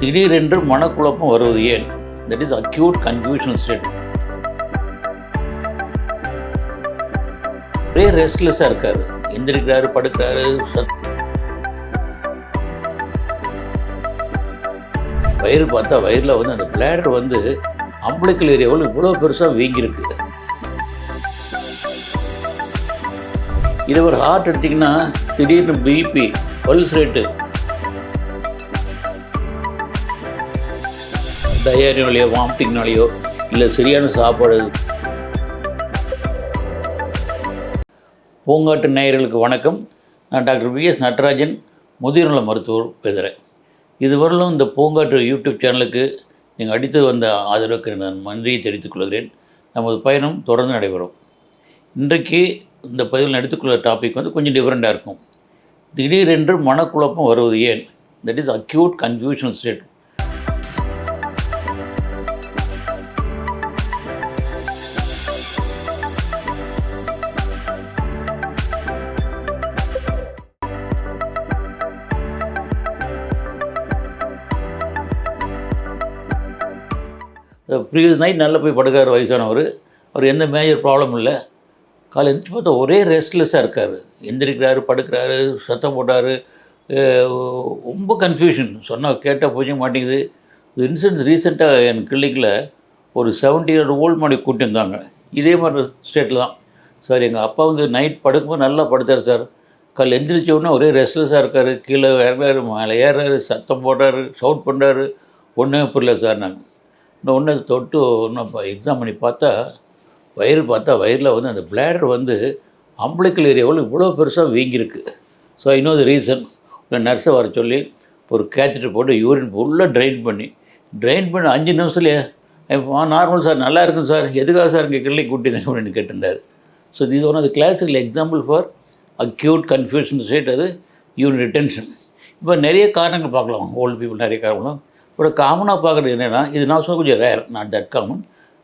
திடீரென்று மனக்குழப்பம் வருவது ஏன்? That is acute confusion state ஒரே ரெஸ்ட்லெஸ்ஸாக இருக்காரு. எந்திரிக்கிறாரு படுக்கிறாரு வயிறு பார்த்தா வயிறில் வந்து அந்த பிளேடர் வந்து அம்பளிக்கல் ஏரியாவில் இவ்வளோ பெருசாக வீங்கியிருக்கு. இது ஒரு ஹார்ட் எடுத்திங்கன்னா திடீர்னு பிபி பல்ஸ் ரேட்டு டயரினாலேயோ வாமிட்டிங்னாலேயோ இல்லை சரியான சாப்பாடு. பூங்காட்டு நேயர்களுக்கு வணக்கம். நான் டாக்டர் விஎஸ் நடராஜன் முதிர்நல மருத்துவர் பேசுகிறேன் இதுவரையிலும் இந்த பூங்காட்டு யூடியூப் சேனலுக்கு நீங்கள் அடித்து வந்த ஆதரவுக்கு நான் நன்றியை தெரிவித்துக் கொள்கிறேன். நமது பயணம் தொடர்ந்து நடைபெறும். இன்றைக்கு இந்த பதிவில் எடுத்துக்கொள்ள டாபிக் வந்து கொஞ்சம் டிஃப்ரெண்ட்டாக இருக்கும். திடீரென்று மனக்குழப்பம் வருவது ஏன்? That is acute confusion state previous night நல்லா போய் படுக்கார் வயசானவர். அவர் எந்த மேஜர் ப்ராப்ளம் இல்லை. காலை எழுந்துச்சு பார்த்தா ஒரே ரெஸ்ட்லெஸ்ஸாக இருக்கார். எந்திரிக்கிறாரு படுக்கிறாரு சத்தம் போட்டார். ரொம்ப கன்ஃபியூஷன் சொன்னால் கேட்டால் புரிய மாட்டேங்குது. இன்சூரன்ஸ் ரீசெண்டாக என் கிளினிக்கில் ஒரு செவன்ட்டி இயர் ஓல்டு மாடி கூட்டியிருந்தாங்க இதே மாதிரி ஸ்டேட்டில் தான். சார் எங்கள் அப்பா வந்து நைட் படுக்கும்போது நல்லா படுத்தார் சார். கால் எந்திரிச்ச உடனே ஒரே ரெஸ்ட்லெஸ்ஸாக இருக்கார். கீழே இறங்குறாரு மேலே ஏறாரு சத்தம் போடுறாரு சவுட் பண்ணுறாரு ஒன்றுமே புரியல சார் நாங்கள் இன்னும் ஒன்று தொட்டு இன்னும் எக்ஸாம் பண்ணி பார்த்தா வயிறு பார்த்தா வயிறில் வந்து அந்த பிளேடர் வந்து அம்பளிக்கல் ஏரியாவில் இவ்வளோ பெருசாக வீங்கியிருக்கு. ஸோ இன்னொரு ரீசன் நர்ஸை வர சொல்லி ஒரு கேத்தெட்டர் போட்டு யூரின் ஃபுல்லாக ட்ரைன் பண்ணி ட்ரைன் பண்ணி அஞ்சு நிமிஷத்துலையே நார்மல் சார் நல்லா இருக்கும் சார் எதுக்காக சார் இங்கே கிள்ளி கூட்டிங்க அப்படின்னு கேட்டிருந்தார். ஸோ இது ஒன் அது classical example for acute confusion state அது யூரின் ரிட்டென்ஷன் இப்போ நிறைய காரணங்கள் பார்க்கலாம். ஓல்டு பீப்புள் நிறைய காரணம் ஒரு காமனாக பார்க்குறது என்னென்னா இது நான் சொல்ல கொஞ்சம் ரேர் நாட் தட் காமன்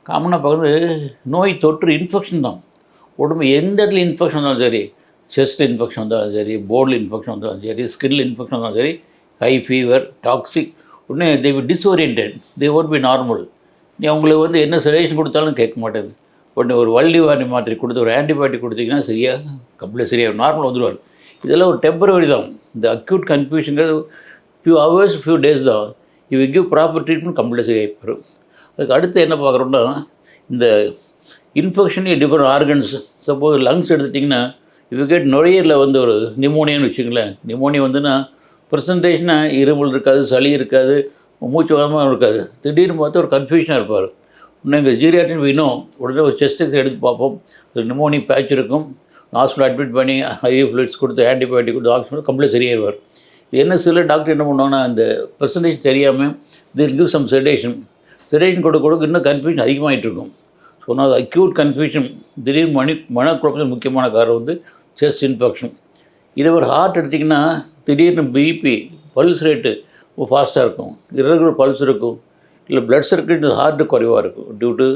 காமனாக பார்க்குறது நோய் தொற்று இன்ஃபெக்ஷன் தான். உடம்பு எந்த இடத்துல இன்ஃபெக்ஷன் வந்தாலும் சரி செஸ்ட் இன்ஃபெக்ஷன் வந்தாலும் சரி போர்டில் இன்ஃபெக்ஷன் வந்தாலும் சரி ஸ்கின்ல இன்ஃபெக்ஷன் வந்தாலும் சரி ஹை ஃபீவர் டாக்ஸிக் உடனே தே டிஸ்ஓரியன்டட் தே ஒட் பி நார்மல் நீ அவங்களுக்கு வந்து என்ன சஜஷன் கொடுத்தாலும் கேட்க மாட்டேது உடனே ஒரு வள்ளிவாரி மாத்திரை கொடுத்து ஒரு ஆன்டிபயோட்டிக் கொடுத்தீங்கன்னா சரியாக கம்ப்ளீட் சரியாக நார்மல் வந்துடுவார் இதெல்லாம் ஒரு டெம்பரவரி தான். இந்த அக்யூட் கன்ஃபியூஷனுங்கிறது ஃபியூ ஹவர்ஸ் ஃபியூ டேஸ் தான். You give proper treatment complete சரியாகி அதுக்கு அடுத்து என்ன பார்க்குறோம்னா இந்த infection different organs suppose lungs எடுத்துட்டிங்கன்னா இப்போ கேட் நுழையீரில் வந்து ஒரு நிமோனியான்னு வச்சுங்களேன் நிமோனியா வந்துன்னா ப்ரெசன்டேஷனாக இருமல் இருக்காது சளி இருக்காது மூச்சு வாரமாக இருக்காது. திடீர்னு பார்த்தா ஒரு கன்ஃபியூஷனாக இருப்பார். இன்னும் எங்கள் ஜீரியாட்டின் வேணும். உடனே ஒரு செஸ்ட்டுக்கு எடுத்து பார்ப்போம். ஒரு நிமோனி பேட்ச் இருக்கும். ஹாஸ்பிட்டல் அட்மிட் பண்ணி ஐவி ஃப்ளூயிட்ஸ் கொடுத்து ஆன்டிபயோட்டிக் கொடுத்து ஆக்சிஜன் கம்ப்ளீட் சரியாயிருவார் என்ன சில டாக்டர் என்ன பண்ணுவாங்கன்னா அந்த பெர்சன்டேஜ் தெரியாமல் தில் கிவ் சம் செடேஷன் செடேஷன் கொடுக்க கொடுக்க இன்னும் கன்ஃபியூஷன் அதிகமாகிட்டு இருக்கும் ஸோ நான் அது அக்யூட் கன்ஃபியூஷன் திடீர்னு மணி மனக்குழப்பத்தில் முக்கியமான காரணம் வந்து செஸ்ட் இன்ஃபெக்ஷன் இதே ஒரு ஹார்ட் எடுத்திங்கன்னா திடீர்னு பிபி பல்ஸ் ரேட்டு ஃபாஸ்ட்டாக இருக்கும். இரகுலர் பல்ஸ் இருக்கும். இல்லை பிளட் சர்க்கிள் ஹார்ட்டு குறைவாக இருக்கும் டியூ டு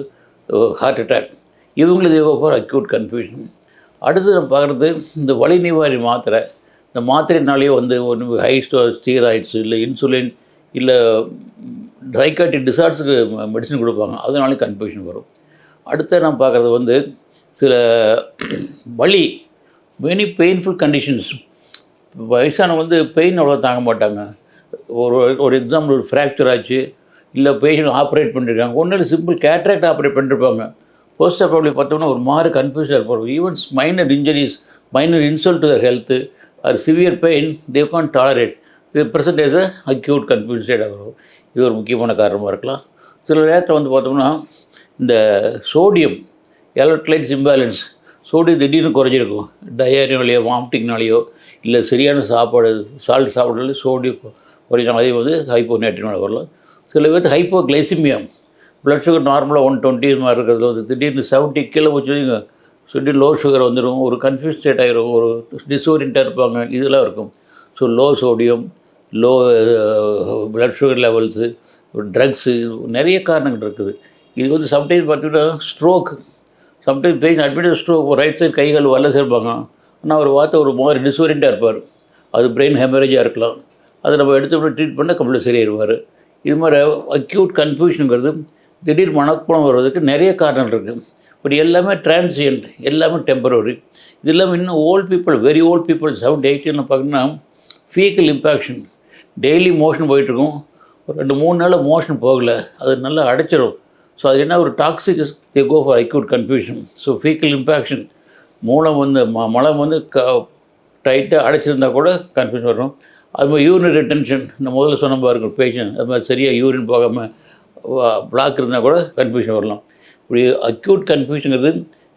ஹார்ட் அட்டாக் இவங்களுக்கு ஃபார் அக்யூட் கன்ஃபியூஷன் அடுத்து நம்ம பார்க்குறது இந்த வலி நிவாரி மாத்திரை. இந்த மாத்திரைனாலேயே வந்து ஒன்று ஹை ஸ்டீராய்ட்ஸ் இல்லை இன்சுலின் இல்லை ட்ரைகாட்டிக் டிசார்ட்ஸுக்கு மெடிசன் கொடுப்பாங்க. அதனாலே கன்ஃபியூஷன் வரும். அடுத்து நான் பார்க்குறது வந்து சில வலி மெனி பெயின்ஃபுல் கண்டிஷன்ஸ் வயசானவங்க வந்து பெயின் அவ்வளோ தாங்க மாட்டாங்க. ஒரு ஒரு எக்ஸாம்பிள் ஒரு ஃப்ராக்சர் ஆச்சு இல்லை பேஷண்ட் ஆப்ரேட் பண்ணிருக்காங்க. ஒன்றும் சிம்பிள் கேட்ராக்ட் ஆப்ரேட் பண்ணிருப்பாங்க. போஸ்ட் ஆப்ரேட் பார்த்தோம்னா ஒரு மாதிரி கன்ஃபியூஸாக இருப்பார் evens minor injuries minor insult to their health or severe pain they can tolerate இது பர்சன்டேஜ் அக்யூட் கன்ஃபியூன்ஸ்டேட் வரும் இது ஒரு முக்கியமான காரணமாக இருக்கலாம். சில நேரத்தில் வந்து பார்த்தோம்னா இந்த சோடியம் எலக்ட்ரைட்ஸ் இம்பேலன்ஸ் சோடியம் திடீர்னு குறைஞ்சிருக்கும். டயரினாலேயோ வாமிட்டிங்னாலேயோ இல்லை சரியான சாப்பாடு சால்ட் சாப்பிட்றது சோடியம் குறைஞ்சாலும் அதே வந்து ஹைப்போ நேட்டினால் வரலாம். சில பேர்த்து ஹைப்போ கிளைசிமியம் ப்ளட் சுகர் நார்மலாக ஒன் டுவெண்ட்டி இது மாதிரி இருக்கிறது வந்து திடீர்னு செவன்ட்டி கீழே போச்சு சொல்லி லோ சுகர் வந்துடும் ஒரு கன்ஃபியூஸ் ஸ்டேட் ஆகிரும் ஒரு டிஸ்ஓரியண்ட்டாக இருப்பாங்க இதெல்லாம் இருக்கும். So low sodium low blood sugar levels drugs நிறைய காரணங்கள் இருக்குது. இது வந்து சம்டைம்ஸ் பார்த்தீங்கன்னா stroke sometimes pain admit stroke right side கைகள் வல்ல சேர்ப்பாங்க ஆனால் அவர் பார்த்த ஒரு மாதிரி டிஸ்ஓரியண்ட்டாக இருப்பார். அது பிரெயின் ஹெமரேஜாக இருக்கலாம். அதை நம்ம எடுத்து ட்ரீட் பண்ணால் கம்ப்ளீட் சரியாயிருவார். இது மாதிரி அக்யூட் கன்ஃபியூஷனுங்கிறது திடீர் மனக்குழம் வர்றதுக்கு நிறைய காரணம் இருக்குது பட் எல்லாமே டிரான்சியன்ட் எல்லாமே டெம்பரரி இது இல்லாமல் இன்னும் old people very old people seventy எயிட்டின்னு பார்த்தீங்கன்னா ஃபீக்கல் இம்பேக்ஷன் டெய்லி மோஷன் போயிட்டுருக்கும். ஒரு ரெண்டு மூணு நாள் மோஷன் போகலை. அது நல்லா அடைச்சிடும் ஸோ அது என்ன ஒரு toxic they go for acute confusion so faecal impaction மூலம் வந்து ம மலம் வந்து க டைட்டாக அடைச்சிருந்தா கூட கன்ஃபியூஷன் வரும். அது மாதிரி யூரின் ரிட்டென்ஷன் இந்த முதல்ல சொன்ன பாருங்கள் பேஷண்ட் அது மாதிரி சரியாக யூரின் போகாமல் பிளாக் இருந்தால் கூட கன்ஃபியூஷன் வரலாம். இப்படி அக்யூட் கன்ஃபியூஷனுங்கிறது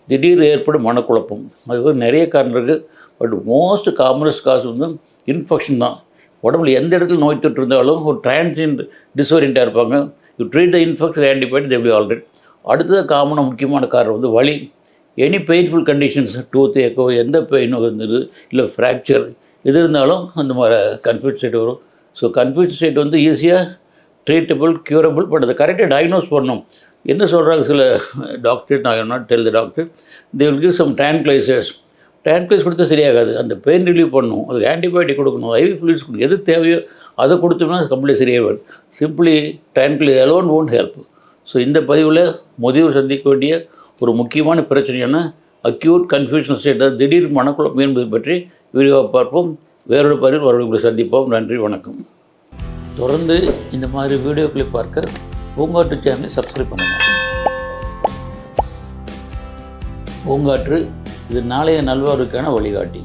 திடீர் ஏற்படும் மனக்குழப்பம். அதுக்கு நிறைய காரணம் இருக்குது பட் மோஸ்ட் காமனஸ் காசு வந்து இன்ஃபெக்ஷன் தான். உடம்புல எந்த இடத்துல நோய் தொற்று இருந்தாலும் ஒரு டிரான்சியன்ட் டிஸ்ஓரியண்ட்டாக இருப்பாங்க. You treat the infection antibiotic தேவ்லி already அடுத்தது காமனாக முக்கியமான காரணம் வந்து வலி. எனி பெயின்ஃபுல் கண்டிஷன்ஸ் டூத் ஏக்கோ எந்த பெயினோ இருந்தது இல்லை ஃப்ராக்சர் எது இருந்தாலும் அந்த மாதிரி கன்ஃபியூஸ் ஸ்டேட் வரும். ஸோ கன்ஃபியூஸ் ஸ்டேட் வந்து ஈஸியாக ட்ரீட்டபிள் க்யூரபிள் பட் அதை கரெக்டாக டயக்னோஸ் பண்ணணும். என்ன சொல்கிறாங்க சில டாக்டர் நான் not tell the doctor they will give some tranquilizers tranquilize கொடுத்தா சரியாகாது. அந்த பெயின் ரிலீவ் பண்ணணும் அதுக்கு ஆன்டிபயோட்டிக் கொடுக்கணும். ஐவி ஃப்ளூயிட்ஸ் கொடுக்கணும். எது தேவையோ அதை கொடுத்தோம்னா கம்ப்ளீட் சரியாக வரும். Simply tranquilizer alone won't help so இந்த பதிவில் முதியோர் சந்திக்க வேண்டிய ஒரு முக்கியமான பிரச்சனையான அக்யூட் கன்ஃபியூஷன் ஸ்டேட் திடீர் மனக்குழப்பம் என்பது பற்றி விரிவாக பார்ப்போம். வேறொரு பதிவில் மறுபடியும் சந்திப்போம். நன்றி வணக்கம். தொடர்ந்து இந்த மாதிரி வீடியோக்களை பார்க்க பூங்காற்று சேனலை சப்ஸ்கிரைப் பண்ணுங்கள் பூங்காற்று இது நாளைய நல்வாழ்வுக்கான வழிகாட்டி.